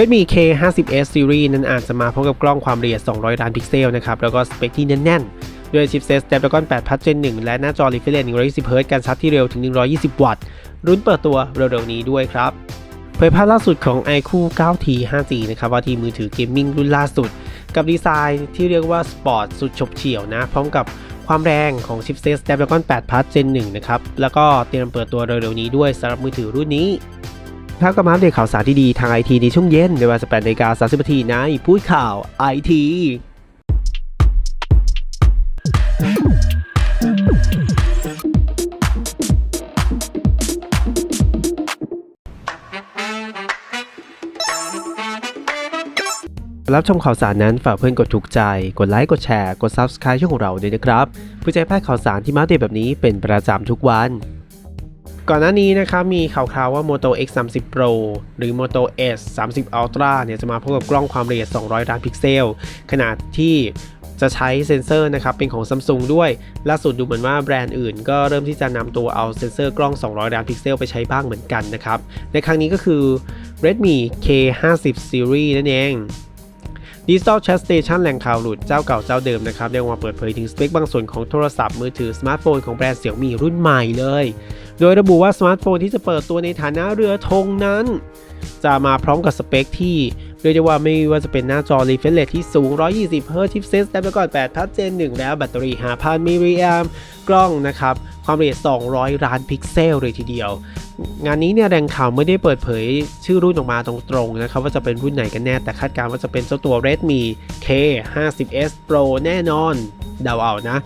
Redmi K50s Series นั้นอาจจะมาพร้อมกับกล้องความละเอียด 200 ล้านพิกเซลนะครับ แล้วก็สเปคที่แน่นๆ ด้วยชิปเซต Snapdragon 8 Plus Gen 1 และหน้าจอ Refresh 120 Hz การชาร์จที่เร็วถึง 120 วัตต์ รุ่นเปิดตัวเร็วๆนี้ด้วยครับเผยภาพล่าสุดของ iQOO 9T 5G นะครับว่าที่มือถือเกมมิ่งรุ่นล่าสุด กับดีไซน์ที่เรียกว่าสปอร์ตสุดฉบเฉี่ยวนะ พร้อมกับความแรงของชิปเซต Snapdragon 8 Plus Gen 1 นะครับ แล้วก็เตรียมเปิดตัวเร็วๆนี้ด้วยสำหรับมือถือรุ่นนี้ ครับก็มาอัปเดตข่าวสารที่ดีทางไอทีในช่วงเย็นในเวลา18นาฬิกา30นาทีในพูดข่าวไอทีรับชมข่าวสารนั้นฝากเพื่อนกดถูกใจ กดไลค์ กดแชร์ กด Subscribe ช่องของเราด้วยนะครับ เพื่อจะให้พลาดข่าวสารที่มาเดตแบบนี้เป็นประจำทุกวัน ก่อนหน้านี้นะครับมีข่าวคราวว่า Moto X 3 0 Pro หรือ Moto S 3 0 Ultra เนี่ยจะมาพร้อมกับกล้องความละเอียด 200 ล้านพิกเซล ขนาดที่จะใช้เซ็นเซอร์นะครับ เป็นของ Samsung ด้วย ล่าสุดดูเหมือนว่าแบรนด์อื่นก็เริ่มที่จะนำตัวเอาเซ็นเซอร์กล้อง 200 ล้านพิกเซลไปใช้บ้างเหมือนกันนะครับ ในครั้งนี้ก็คือ Redmi K50 Series นั่นเอง Digital Chat Station แหล่งข่าวหลุดเจ้าเก่าเจ้าเดิมนะครับได้ออกมาเปิดเผยถึงสเปคบางส่วนของโทรศัพท์มือถือสมาร์ทโฟนของแบรนด์เสี่ยวมี่รุ่นใหม่เลย โดยระบุว่าสมาร์ทโฟนที่จะเปิดตัวในฐานะเรือธงนั้น จะมาพร้อมกับสเปคที่เรียกได้ว่าไม่ว่าจะเป็นหน้าจอ refresh rate ที่สูง 120 Hz ชิปเซต Snapdragon 8 Plus Gen 1 แล้วแบตเตอรี่ 5,000มิลลิแอมกล้องนะครับ ความละเอียด 200 ล้านพิกเซลเลยทีเดียว งานนี้เนี่ยแรงข่าวไม่ได้เปิดเผยชื่อรุ่นออกมาตรงๆนะครับว่าจะเป็นรุ่นไหนกันแน่ แต่คาดการณ์ว่าจะเป็นเจ้าตัว Redmi K50s Pro แน่นอน เดาเอานะ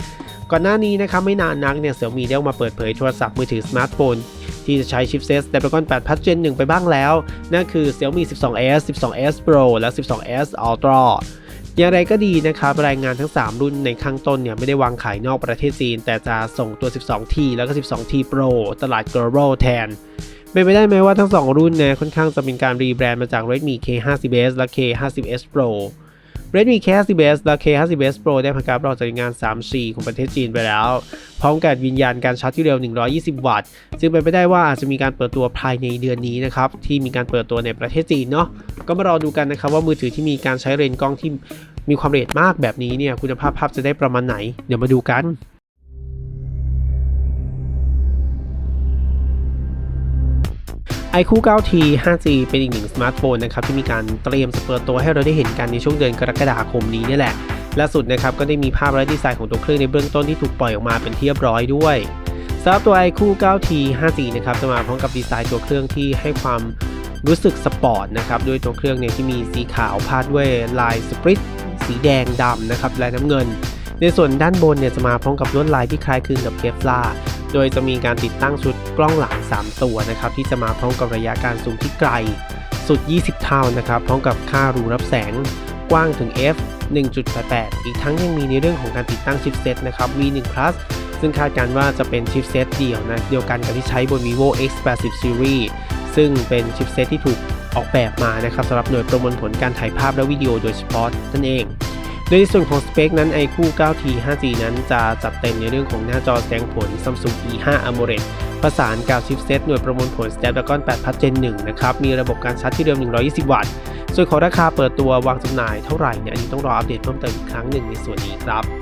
ก่อนหน้านี้นะครับไม่นานนักเนี่ยเสี่ยวมีได้ออกมาเปิดเผยโทรศัพท์มือถือสมาร์ทโฟนที่จะใช้ชิปเซต Snapdragon 8 Plus Gen 1 ไปบ้างแล้ว นั่นคือ Xiaomi 12s 12s Pro และ 12s Ultra อย่างไรก็ดีนะครับรายงานทั้ง 3 รุ่นในข้างต้นเนี่ยไม่ได้วางขายนอกประเทศจีน แต่จะส่งตัว 12T แล้วก็ 12T Pro ตลาด global แทนเป็นไปได้ไหมว่าทั้ง 2 รุ่นเนี่ยค่อนข้างจะเป็นการรีแบรนด์มาจาก Redmi K50s และ K50s Pro Redmi K50s และ K50s Pro ได้ประกาศรองจากงาน 3G ของประเทศจีนไปแล้ว พร้อมกับวิญญาณการชาร์จที่เร็ว 120 วัตต์ซึ่งเป็นไปได้ว่าอาจจะมีการเปิดตัวภายในเดือนนี้นะครับ ที่มีการเปิดตัวในประเทศจีนเนาะ ก็มารอดูกันนะครับว่ามือถือที่มีการใช้เลนส์กล้องที่มีความละเอียดมากแบบนี้เนี่ยคุณภาพภาพจะได้ประมาณไหน เดี๋ยวมาดูกัน iQOO 9T 5G เป็นอีกหนึ่งสมาร์ทโฟนนะครับที่มีการเตรียมเปิดตัวให้เราได้เห็นกันในช่วงเดือนกรกฎาคมนี้นี่แหละล่าสุดนะครับก็ได้มีภาพและดีไซน์ของตัวเครื่องในเบื้องต้นที่ถูกปล่อยออกมาเป็นที่เรียบร้อยด้วยสำหรับตัว iQOO 9T 5G นะครับจะมาพร้อมกับดีไซน์ตัวเครื่องที่ให้ความ รู้สึกสปอร์ตนะครับด้วยตัวเครื่องเนี่ยที่มีสีขาวพาดด้วยลายสปริตสีแดงดำนะครับและน้ำเงิน ในส่วนด้านบนเนี่ยจะมาพร้อมกับลวดลายที่คล้ายคลึงกับเคฟลาโดยจะมีการติดตั้งชุดกล้องหลัง 3 ตัวนะครับที่จะมาพร้อมกับระยะการซูมที่ไกล สุด 20 เท่านะครับพร้อมกับค่ารูรับแสงกว้างถึง f 1.88 อีกทั้งยังมีในเรื่องของการติดตั้งชิปเซตนะครับ V1 Plus ซึ่งคาดการณ์ว่าจะเป็นชิปเซตเดี่ยวนะเดียวกันกับที่ใช้บน vivo X80 Series ซึ่งเป็นชิปเซตที่ถูกออกแบบมานะครับสำหรับหน่วยประมวลผลการถ่ายภาพและวิดีโอโดยเฉพาะนั่นเอง โดยในส่วนของสเปคนั้น iQOO 9T 5G นั้นจะจัดเต็มในเรื่องของหน้าจอแสดงผล Samsung E5 AMOLED ประสานกับชิปเซตหน่วยประมวลผล Snapdragon 8 Plus Gen 1นะครับ มีระบบการชาร์จที่เร็ว 120 วัตต์ ส่วนของราคาเปิดตัววางจำหน่ายเท่าไหร่เนี่ยอันนี้ต้องรออัปเดตเพิ่มเติมอีกครั้งหนึ่งในส่วนนี้ครับ